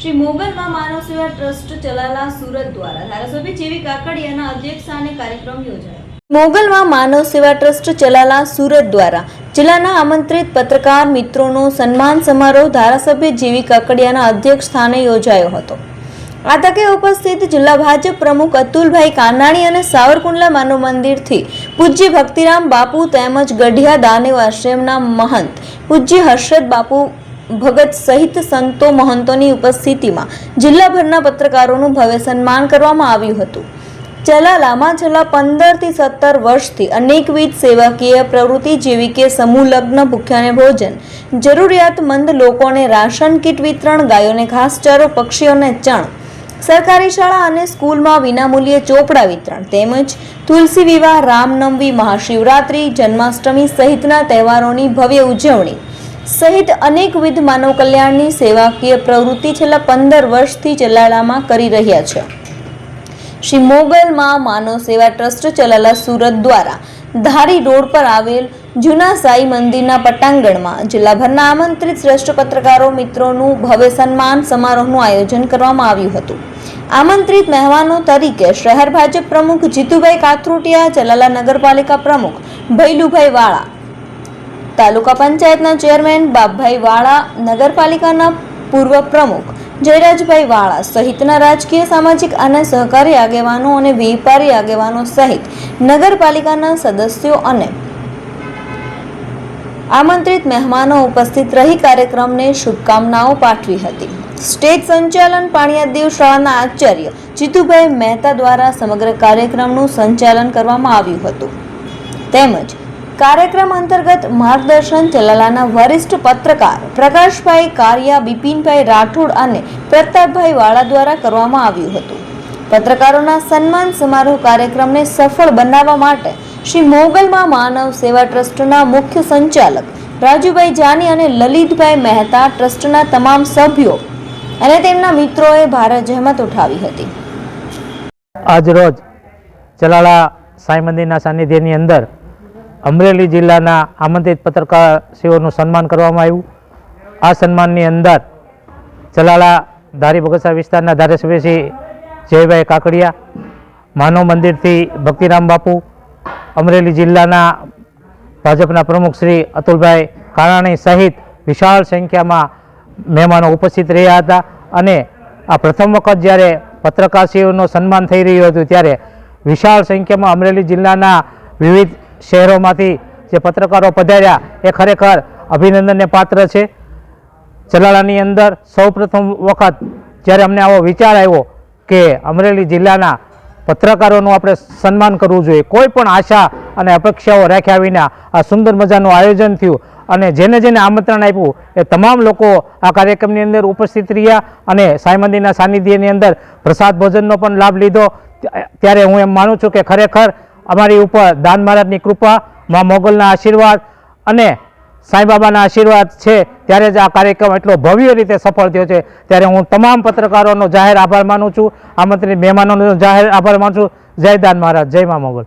શ્રી મોગલમાં માનવ સેવા ટ્રસ્ટ ચલાલા સુરત દ્વારા ધારાસભ્ય જેવી કાકડિયાના અધ્યક્ષસ્થાને કાર્યક્રમ યોજાયો. મોગલમાં માનવ સેવા ટ્રસ્ટ ચલાલા સુરત દ્વારા જિલ્લાના આમંત્રિત પત્રકાર મિત્રોનો સન્માન સમારોહ ધારાસભ્ય જેવી કાકડિયાના અધ્યક્ષ સ્થાને યોજાયો હતો. આ તકે ઉપસ્થિત જિલ્લા ભાજપ પ્રમુખ અતુલભાઈ કાનાણી અને સાવરકુંડલા માનવ મંદિરથી પૂજ્ય ભક્તિરામ બાપુ તેમજ ગઢિયા દાનેવ આશ્રમના મહંત પૂજ્ય હર્ષદ બાપુ ભગત સહિત સંતો મહંતોની ઉપસ્થિતિમાં જિલ્લાભરના પત્રકારોનું ભવ્ય સન્માન કરવામાં આવ્યું હતું. ચલાલામાં છેલ્લા પંદરથી સત્તર વર્ષથી અનેકવિધ સેવાકીય પ્રવૃત્તિ જેવી કે સમૂહ લગ્ન, ભૂખ્યાને ભોજન, જરૂરિયાતમંદ લોકોને રાશન કીટ વિતરણ, ગાયોને ઘાસચારો, પક્ષીઓને ચણ, સરકારી શાળા અને સ્કૂલમાં વિનામૂલ્યે ચોપડા વિતરણ તેમજ તુલસી વિવાહ રામનવમી મહાશિવરાત્રિ, જન્માષ્ટમી સહિતના તહેવારોની ભવ્ય ઉજવણી સહિત અનેકવિધ માનવ કલ્યાણની સેવાકીય પ્રવૃત્તિ છેલ્લા પંદર વર્ષથી ચલાલામાં કરી રહ્યા છે. શ્રી મોગલમાં માનવ સેવા ટ્રસ્ટ ચલાલા સુરત દ્વારા ધારી રોડ પર આવેલ જૂના સાઈ મંદિરના પટાંગણમાં જિલ્લાભરના આમંત્રિત શ્રેષ્ઠ પત્રકારો મિત્રોનું ભવ્ય સન્માન સમારોહનું આયોજન કરવામાં આવ્યું હતું. આમંત્રિત મહેમાનો તરીકે શહેર ભાજપ પ્રમુખ જીતુભાઈ કાથરોટિયા ચલાલા નગરપાલિકા પ્રમુખ ભૈલુભાઈ વાળા તાલુકા પંચાયતના ચેરમેન બાપભાઈ વાળા, નગરપાલિકાના પૂર્વ પ્રમુખ જયરાજભાઈ વાળા સહિતના રાજકીય, સામાજિક અને સહકારી આગેવાનો અને વેપારી આગેવાનો સહિત નગરપાલિકાના સદસ્યો અને આમંત્રિત મહેમાનો ઉપસ્થિત રહી કાર્યક્રમને શુભકામનાઓ પાઠવી હતી. સ્ટેજ સંચાલન પાણિયાદેવ શાળાના આચાર્ય જીતુભાઈ મહેતા દ્વારા સમગ્ર કાર્યક્રમનું સંચાલન કરવામાં આવ્યું હતું. તેમજ કાર્યક્રમ અંતર્ગત માર્ગદર્શન ચલાલાના વરિષ્ઠ પત્રકાર પ્રકાશભાઈ કારિયા, બિપિનભાઈ રાઠોડ અને પ્રતાપભાઈ વાળા દ્વારા કરવામાં આવ્યું હતું. પત્રકારોના સન્માન સમારોહ કાર્યક્રમને સફળ બનાવવા માટે શ્રી મોગલમાં માનવ સેવા ટ્રસ્ટના મુખ્ય સંચાલક રાજુભાઈ જાની અને લલિતભાઈ મહેતા ટ્રસ્ટના તમામ સભ્યો અને તેમના મિત્રોએ ભારે જહેમત ઉઠાવી હતી. આજરોજ ચલાળા સાંઈ મંદિરના સાનિધ્યની અંદર અમરેલી જિલ્લાના આમંત્રિત પત્રકારશ્રીઓનું સન્માન કરવામાં આવ્યું. આ સન્માનની અંદર ચલાળા ધારી બગસા વિસ્તારના ધારાસભ્ય જયભાઈ કાકડિયા, માનવ મંદિરથી ભક્તિરામ બાપુ, અમરેલી જિલ્લાના ભાજપના પ્રમુખ શ્રી અતુલભાઈ કારાણી સહિત વિશાળ સંખ્યામાં મહેમાનો ઉપસ્થિત રહ્યા હતા અને આ પ્રથમ વખત જ્યારે પત્રકારશ્રીઓનું સન્માન થઈ રહ્યું હતું ત્યારે વિશાળ સંખ્યામાં અમરેલી જિલ્લાના વિવિધ શહેરોમાંથી જે પત્રકારો પધાર્યા, એ ખરેખર અભિનંદનને પાત્ર છે. જલાલાની અંદર સૌપ્રથમ વખત જ્યારે અમને આવો વિચાર આવ્યો કે અમરેલી જિલ્લાના પત્રકારોનું આપણે સન્માન કરવું જોઈએ, કોઈ પણ આશા અને અપેક્ષાઓ રાખ્યા વિના આ સુંદર મજાનું આયોજન થયું અને જેને જેને આમંત્રણ આપ્યું, એ તમામ લોકો આ કાર્યક્રમની અંદર ઉપસ્થિત રહ્યા અને સાંઈ મંદિરના સાનિધ્યની અંદર પ્રસાદ ભોજનનો પણ લાભ લીધો. ત્યારે હું એમ માનું છું કે ખરેખર અમારી ઉપર દાન મહારાજની કૃપા, મા મોગલના આશીર્વાદ અને સાંઈબાબાના આશીર્વાદ છે. ત્યારે જ આ કાર્યક્રમ એટલો ભવ્ય રીતે સફળ થયો છે. ત્યારે હું તમામ પત્રકારોનો જાહેર આભાર માનું છું. આમંત્રિત મહેમાનોનો જાહેર આભાર માનું છું. જય દાન મહારાજ, જય મા મોગલ.